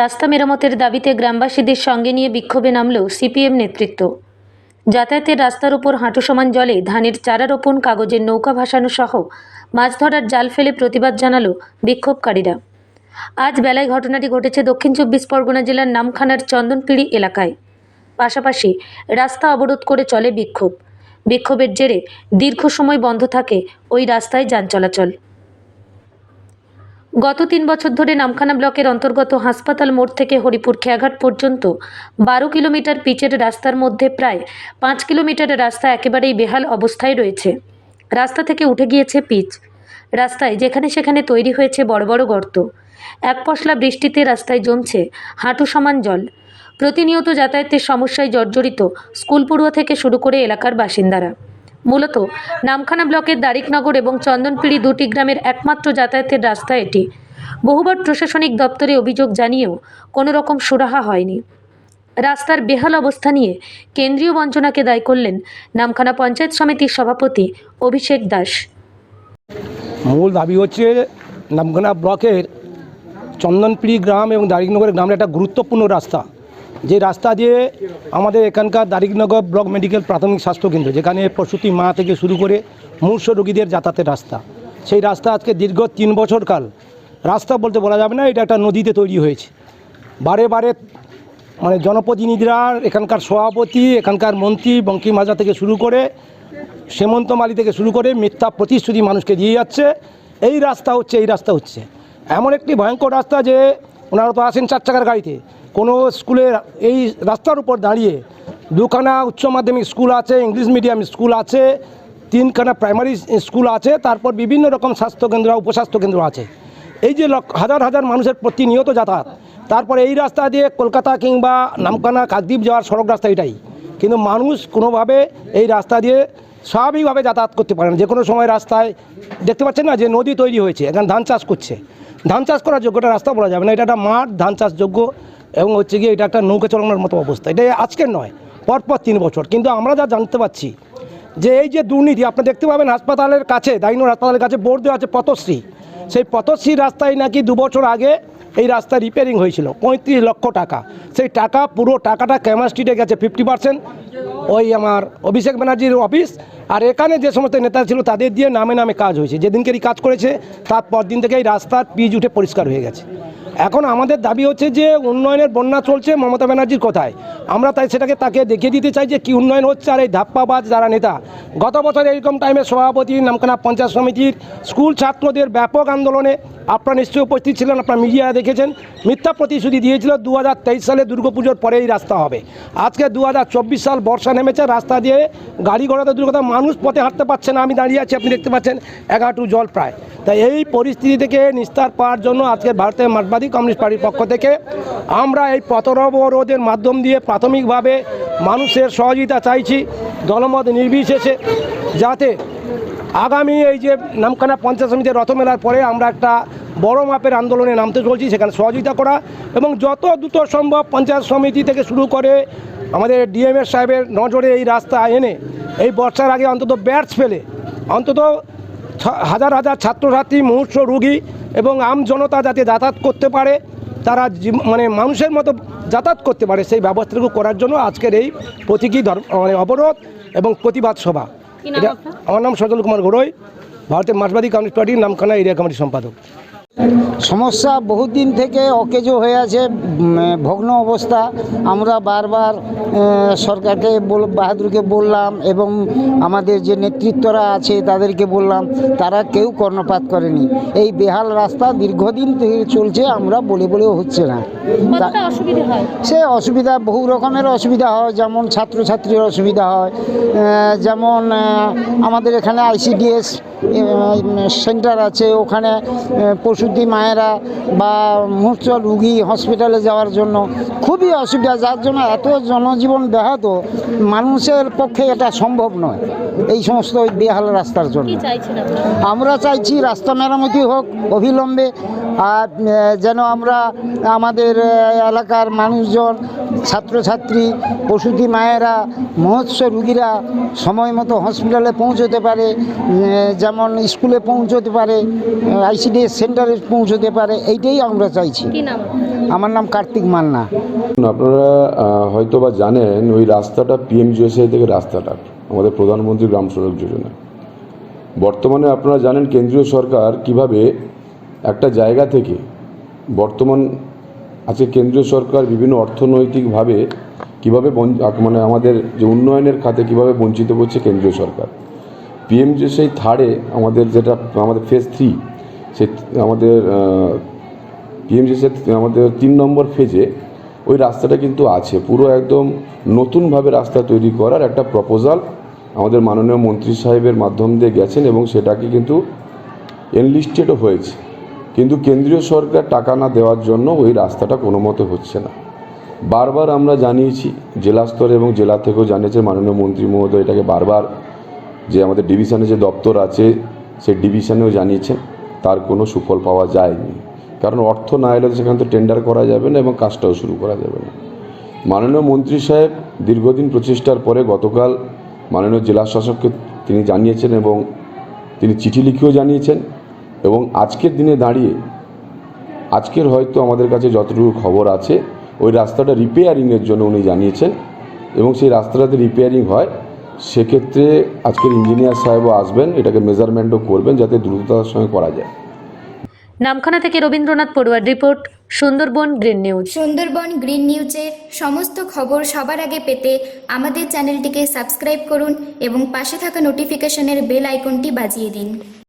রাস্তা মেরামতের দাবিতে গ্রামবাসীদের সঙ্গে নিয়ে বিক্ষোভে নামল সিপিএম নেতৃত্ব। যাতায়াতের রাস্তার উপর হাঁটু সমান জলে ধানের চারা রোপণ, কাগজের নৌকা ভাসানো সহ মাছ ধরার জাল ফেলে প্রতিবাদ জানালো বিক্ষোভকারীরা। আজ বেলায় ঘটনাটি ঘটেছে দক্ষিণ চব্বিশ পরগনা জেলার নামখানার চন্দনপিড়ি এলাকায়। পাশাপাশি রাস্তা অবরোধ করে চলে বিক্ষোভ। বিক্ষোভের জেরে দীর্ঘ সময় বন্ধ থাকে ওই রাস্তায় যান চলাচল। গত তিন বছর ধরে নামখানা ব্লকের অন্তর্গত হাসপাতাল মোড় থেকে হরিপুর খেয়াঘাট পর্যন্ত বারো কিলোমিটার পিচের রাস্তার মধ্যে প্রায় পাঁচ কিলোমিটার রাস্তা একেবারেই বেহাল অবস্থায় রয়েছে। রাস্তা থেকে উঠে গিয়েছে পিচ। রাস্তায় যেখানে সেখানে তৈরি হয়েছে বড় বড় গর্ত। এক পশলা বৃষ্টিতে রাস্তায় জমছে হাঁটু সমান জল। প্রতিনিয়ত যাতায়াতের সমস্যায় জর্জরিত স্কুল পড়ুয়া থেকে শুরু করে এলাকার বাসিন্দারা। মূলত নামখানা ব্লকের দারিকনগর এবং চন্দনপিড়ি দুটি গ্রামের একমাত্র যাতায়াতের রাস্তা এটি। বহুবার প্রশাসনিক দপ্তরে অভিযোগ জানিয়েও কোনো রকম সুরাহা হয়নি। রাস্তার বেহাল অবস্থা নিয়ে কেন্দ্রীয় বঞ্চনাকে দায়ী করলেন নামখানা পঞ্চায়েত সমিতির সভাপতি অভিষেক দাস। মূল দাবি হচ্ছে নামখানা ব্লকের চন্দনপিড়ি গ্রাম এবং দারিকনগর গ্রামের একটা গুরুত্বপূর্ণ রাস্তা। যে রাস্তা দিয়ে আমাদের এখানকার দারিকনগর ব্লক মেডিকেল প্রাথমিক স্বাস্থ্যকেন্দ্র যেখানে প্রসূতি মা থেকে শুরু করে মূর্ষ রোগীদের যাতায়াতের রাস্তা, সেই রাস্তা আজকে দীর্ঘ তিন বছর কাল, রাস্তা বলতে বলা যাবে না, এটা একটা নদীতে তৈরি হয়েছে। বারে বারে মানে জনপ্রতিনিধিরা এখানকার সভাপতি, এখানকার মন্ত্রী, বঙ্কিম হাজরা থেকে শুরু করে সেমন্ত মালি থেকে শুরু করে মিথ্যা প্রতিশ্রুতি মানুষকে দিয়ে যাচ্ছে। এই রাস্তা হচ্ছে, এই রাস্তা হচ্ছে। এমন একটি ভয়ঙ্কর রাস্তা যে, ওনারা তো আসেন চার চাকার গাড়িতে। কোনো স্কুলের এই রাস্তার উপর দাঁড়িয়ে দুখানা উচ্চ মাধ্যমিক স্কুল আছে, ইংলিশ মিডিয়াম স্কুল আছে, তিনখানা প্রাইমারি স্কুল আছে, তারপর বিভিন্ন রকম স্বাস্থ্যকেন্দ্র উপস্বাস্থ্যকেন্দ্র আছে। এই যে হাজার হাজার মানুষের প্রতিনিয়ত যাতায়াত, তারপর এই রাস্তা দিয়ে কলকাতা কিংবা নামকানা কাকদ্বীপ যাওয়ার সড়ক রাস্তা এটাই। কিন্তু মানুষ কোনোভাবে এই রাস্তা দিয়ে স্বাভাবিকভাবে যাতায়াত করতে পারে না। যে কোনো সময় রাস্তায়, দেখতে পাচ্ছেন না যে নদী তৈরি হয়েছে, এখানে ধান চাষ করছে। ধান চাষ করার যোগ্যটা রাস্তা বলা যাবে না। এটা একটা মাঠ, ধান চাষ যোগ্য এবং হচ্ছে গিয়ে এটা একটা নৌকা চালানোর মতো অবস্থা। এটা আজকের নয়, পরপর তিন বছর। কিন্তু আমরা যা জানতে পারছি যে এই যে দুর্নীতি, আপনি দেখতে পাবেন হাসপাতালের কাছে দাইনুর হাসপাতালের কাছে বোর্ড দেওয়া আছে পথশ্রী। সেই পথশ্রী রাস্তায় নাকি দু বছর আগে এই রাস্তা রিপেয়ারিং হয়েছিল, পঁয়ত্রিশ লক্ষ টাকা। সেই টাকা, পুরো টাকাটা ক্যামার স্ট্রিটে গেছে ফিফটি পার্সেন্ট ওই আমার অভিষেক ব্যানার্জির অফিস আর এখানে যে সমস্ত নেতা ছিল, তাদের দিয়ে নামে নামে কাজ হয়েছে। যেদিনকেরই কাজ করেছে তারপর দিন থেকে এই রাস্তার পিচ উঠে পরিষ্কার হয়ে গেছে। এখন আমাদের দাবি হচ্ছে যে উন্নয়নের বন্যা চলছে, মমতা ব্যানার্জির কথায়। আমরা তাই সেটাকে তাকে দেখিয়ে দিতে চাই যে কি উন্নয়ন হচ্ছে আর এই ধাপ্পাবাজ যারা নেতা। গত বছর এইরকম টাইমে সভাপতি নামখানা পঞ্চায়েত সমিতির স্কুল ছাত্রদের ব্যাপক আন্দোলনে আপনারা নিশ্চয়ই উপস্থিত ছিলেন, আপনার মিডিয়া দেখেছেন। মিথ্যা প্রতিশ্রুতি দিয়েছিল দু হাজার তেইশ সালে দুর্গাপুজোর পরে এই রাস্তা হবে। আজকে দু হাজার চব্বিশ সাল বর্ষা নেমেছে, রাস্তা দিয়ে গাড়ি ঘোড়াতে দূর কথা মানুষ পথে হাঁটতে পারছে না, আমি দাঁড়িয়ে আছি, আপনি দেখতে পাচ্ছেন এগারোটু জল প্রায়। তাই এই পরিস্থিতি থেকে নিস্তার পাওয়ার জন্য আজকে ভারতের মার্কবাদী কমিউনিস্ট পার্টির পক্ষ থেকে আমরা এই পথরবরোধের মাধ্যম দিয়ে প্রাথমিকভাবে মানুষের সহযোগিতা চাইছি, দলমত নির্বিশেষে, যাতে আগামী এই যে নামখানা পঞ্চায়েত সমিতির রথমেলার পরে আমরা একটা বড় মাপের আন্দোলনে নামতে চলছি, সেখানে সহযোগিতা করা এবং যত দ্রুত সম্ভব পঞ্চায়েত সমিতি থেকে শুরু করে আমাদের ডিএমএস সাহেবের নজরে এই রাস্তা এনে, এই বর্ষার আগে অন্তত ব্যাটস ফেলে, অন্তত হাজার হাজার ছাত্রছাত্রী মুহূর্ত রুগী এবং আম জনতা যাতে যাতায়াত করতে পারে তারা মানে মানুষের মতো যাতায়াত করতে পারে সেই ব্যবস্থাটুকু করার জন্য আজকের এই প্রতীকী ধর্ম মানে অবরোধ এবং প্রতিবাদ সভা। এটা আমার নাম সজল কুমার ঘোড়ই ভারতের মার্কসবাদী কমিউনিস্ট পার্টির নামখানা এরিয়া কমিটির সম্পাদক। সমস্যা বহুদিন থেকে অকেজো হয়ে আছে ভগ্ন অবস্থা। আমরা বারবার সরকারকে বল বাহাদুরকে বললাম এবং আমাদের যে নেতৃত্বরা আছে তাদেরকে বললাম তারা কেউ কর্ণপাত করেনি। এই বেহাল রাস্তা দীর্ঘদিন থেকে চলছে আমরা বলে বলেও হচ্ছে না। সে অসুবিধা বহু রকমের অসুবিধা হয় যেমন ছাত্রছাত্রীর অসুবিধা হয় যেমন আমাদের এখানে আইসিডিএস সেন্টার আছে ওখানে আহ, প্রসূতি মায়েরা বা মূর্ছ রুগী হসপিটালে যাওয়ার জন্য খুবই অসুবিধা যার জন্য এত জনজীবন ব্যাহত মানুষের পক্ষে এটা সম্ভব নয় এই সমস্ত বেহাল রাস্তার জন্য। আমরা চাইছি রাস্তা মেরামতি হোক অবিলম্বে আর যেন আমরা আমাদের এলাকার মানুষজন ছাত্রছাত্রী প্রসূতি মায়েরা মহৎস রুগীরা সময় মতো হসপিটালে পৌঁছতে পারে যেমন স্কুলে পৌঁছতে পারে আইসিডিএস সেন্টারে পৌঁছতে পারে এইটাই আমরা চাইছি। আমার নাম কার্তিক মান্না। আপনারা হয়তো বা জানেন ওই রাস্তাটা পিএমজিএসআই থেকে রাস্তাটা আমাদের প্রধানমন্ত্রী গ্রাম সড়ক যোজনা। বর্তমানে আপনারা জানেন কেন্দ্রীয় সরকার কীভাবে একটা জায়গা থেকে বর্তমান আজকে কেন্দ্রীয় সরকার বিভিন্ন অর্থনৈতিকভাবে কীভাবে মানে আমাদের যে উন্নয়নের খাতে কীভাবে বঞ্চিত করছে কেন্দ্রীয় সরকার। পিএমজিএসআই থার্ডে আমাদের যেটা আমাদের ফেজ থ্রি সে আমাদের পিএমজিএসের আমাদের তিন নম্বর ফেজে ওই রাস্তাটা কিন্তু আছে। পুরো একদম নতুনভাবে রাস্তা তৈরি করার একটা প্রপোজাল আমাদের মাননীয় মন্ত্রী সাহেবের মাধ্যম দিয়ে গেছেন এবং সেটাকে কিন্তু এনলিস্টেডও হয়েছে। কিন্তু কেন্দ্রীয় সরকার টাকা না দেওয়ার জন্য ওই রাস্তাটা কোনো মতে হচ্ছে না। বারবার আমরা জানিয়েছি, জেলা স্তরে এবং জেলা থেকেও জানিয়েছে মাননীয় মন্ত্রী মহোদয়, এটাকে বারবার যে আমাদের ডিভিশনে যে দপ্তর আছে, সেই ডিভিশনেও জানিয়েছেন। তার কোনো সুফল পাওয়া যায়নি। কারণ অর্থ না এলে সেখানে তো টেন্ডার করা যাবে না এবং কাজটাও শুরু করা যাবে না। মাননীয় মন্ত্রী সাহেব দীর্ঘদিন প্রচেষ্টার পরে গতকাল মাননীয় জেলা শাসককে তিনি জানিয়েছেন এবং তিনি চিঠি লিখেও জানিয়েছেন এবং আজকের দিনে দাঁড়িয়ে আজকের হয়তো আমাদের কাছে যতটুকু খবর আছে, ওই রাস্তাটা রিপেয়ারিংয়ের জন্য উনি জানিয়েছেন এবং সেই রাস্তাটাতে রিপেয়ারিং হয় সেক্ষেত্রে আজকের ইঞ্জিনিয়ার সাহেবও আসবেন এটাকে মেজারমেন্টও করবেন যাতে দ্রুততার সঙ্গে করা যায়। নামখানা থেকে Rabindranath পড়ুয়ার report Sundarban green news. Sundarban green নিউজের সমস্ত খবর সবার আগে পেতে আমাদের চ্যানেলটিকে সাবস্ক্রাইব করুন এবং পাশে থাকা নোটিফিকেশনের বেল আইকনটি বাজিয়ে দিন।